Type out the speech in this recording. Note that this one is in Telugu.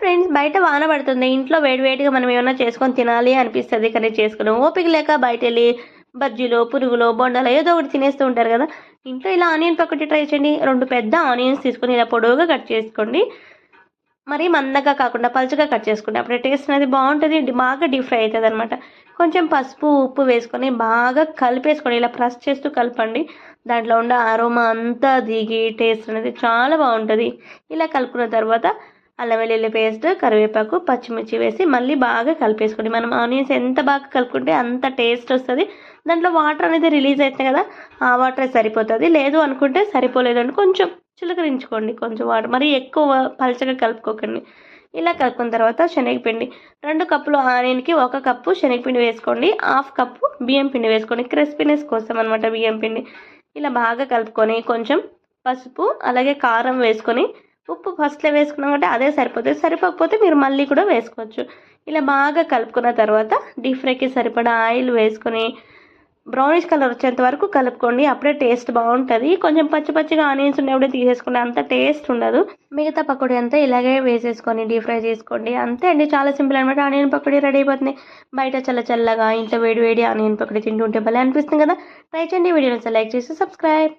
ఫ్రెండ్స్ బయట వాన పడుతుంది. ఇంట్లో వేడివేడిగా మనం ఏమైనా చేసుకొని తినాలి అనిపిస్తుంది కానీ చేసుకున్నాం ఓపిక లేక బయట వెళ్ళి బజ్జీలు పురుగులు బొండాలు ఏదో ఒకటి తినేస్తూ ఉంటారు కదా. ఇంట్లో ఇలా ఆనియన్ పక్కటి ట్రై చేయండి. రెండు పెద్ద ఆనియన్స్ తీసుకొని ఇలా పొడవుగా కట్ చేసుకోండి. మరి మందగా కాకుండా పలుచగా కట్ చేసుకోండి అప్పుడు టేస్ట్ అనేది బాగుంటుంది. బాగా డీప్ ఫ్రై అవుతుంది అనమాట కొంచెం పసుపు ఉప్పు వేసుకొని బాగా కలిపేసుకోండి. ఇలా ప్రెస్ చేస్తూ కలపండి. దాంట్లో ఉండే అరోమా అంతా దిగి టేస్ట్ అనేది చాలా బాగుంటుంది. ఇలా కలుపుకున్న తర్వాత అల్లం వెల్లుల్లి పేస్ట్ కరివేపాకు పచ్చిమిర్చి వేసి మళ్ళీ బాగా కలిపేసుకోండి. మనం ఆనియన్స్ ఎంత బాగా కలుపుకుంటే అంత టేస్ట్ వస్తుంది. దాంట్లో వాటర్ అనేది రిలీజ్ అవుతుంది కదా ఆ వాటర్ సరిపోతుంది. లేదు అనుకుంటే సరిపోలేదు అని కొంచెం చిలకరించుకోండి. కొంచెం వాటర్ మరి ఎక్కువ పలచగా కలుపుకోకండి. ఇలా కలుపుకున్న తర్వాత శనగపిండి రెండు కప్పులు ఆనియన్కి ఒక కప్పు శనగపిండి వేసుకోండి. హాఫ్ కప్పు బియ్యం పిండి వేసుకోండి. క్రిస్పీనెస్ కోసం అనమాట బియ్యం పిండి. ఇలా బాగా కలుపుకొని కొంచెం పసుపు అలాగే కారం వేసుకొని ఉప్పు ఫస్ట్లో వేసుకున్నాం కాబట్టి అదే సరిపోతుంది. సరిపోకపోతే మీరు మళ్ళీ కూడా వేసుకోవచ్చు. ఇలా బాగా కలుపుకున్న తర్వాత డీప్ ఫ్రైకి సరిపడా ఆయిల్ వేసుకొని బ్రౌనిష్ కలర్ వచ్చేంత వరకు కలుపుకోండి. అప్పుడే టేస్ట్ బాగుంటుంది. కొంచెం పచ్చి పచ్చిగా ఆనియన్స్ ఉన్నప్పుడే తీసేసుకోండి అంత టేస్ట్ ఉండదు. మిగతా పకోడీ అంతా ఇలాగే వేసేసుకొని డీప్ ఫ్రై చేసుకోండి. అంతే అండి. చాలా సింపుల్ అనమాట ఆనియన్ పకోడీ రెడీ అయిపోతుంది. బయట చల్ల చల్లగా ఇంట్లో వేడి వేడి ఆనియన్ పకోడీ తింటుంటే భలే అనిపిస్తుంది కదా. ట్రై చేయండి. వీడియోని లైక్ చేసి సబ్స్క్రైబ్